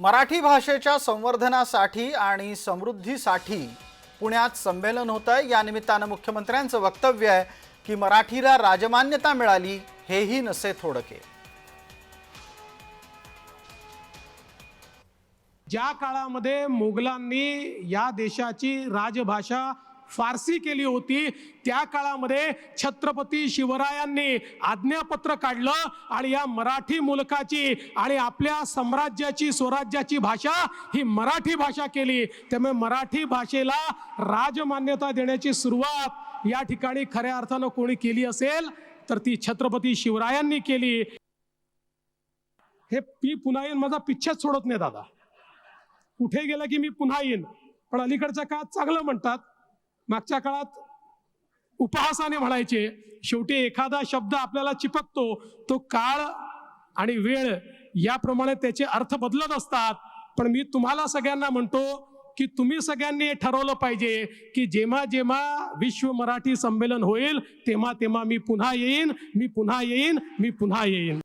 मराठी भाषेच्या संवर्धनासाठी आणि समृद्धीसाठी पुण्यात संमेलन होत आहे. या निमित्तानं मुख्यमंत्र्यांचं वक्तव्य आहे की मराठीला राजमान्यता मिळाली हेही नसे थोडके. ज्या काळामध्ये मोगलांनी या देशाची राजभाषा फारसी केली होती. त्या काळामध्ये छत्रपती शिवरायांनी आज्ञापत्र काढलं आणि या मराठी मुलकाची आणि आपल्या साम्राज्याची स्वराज्याची भाषा ही मराठी भाषा केली. त्यामुळे मराठी भाषेला राजमान्यता देण्याची सुरुवात या ठिकाणी खऱ्या अर्थानं कोणी केली असेल तर ती छत्रपती शिवरायांनी केली. हे मी पुन्हा येईन माझा पिच्छाच सोडत नाही दादा. कुठे गेला की मी पुन्हा येईन? पण अलीकडच्या काळात चांगलं म्हणतात? मागच्या काळात उपहासाने म्हणायचे शेवटी एखादा शब्द आपल्याला चिपकतो तो काळ आणि वेळ याप्रमाणे त्याचे अर्थ बदलत असतात. पण मी तुम्हाला सगळ्यांना म्हणतो की तुम्ही सगळ्यांनी हे ठरवलं पाहिजे की जेव्हा जेव्हा विश्व मराठी संमेलन होईल तेव्हा तेव्हा मी पुन्हा येईन मी पुन्हा येईन मी पुन्हा येईन.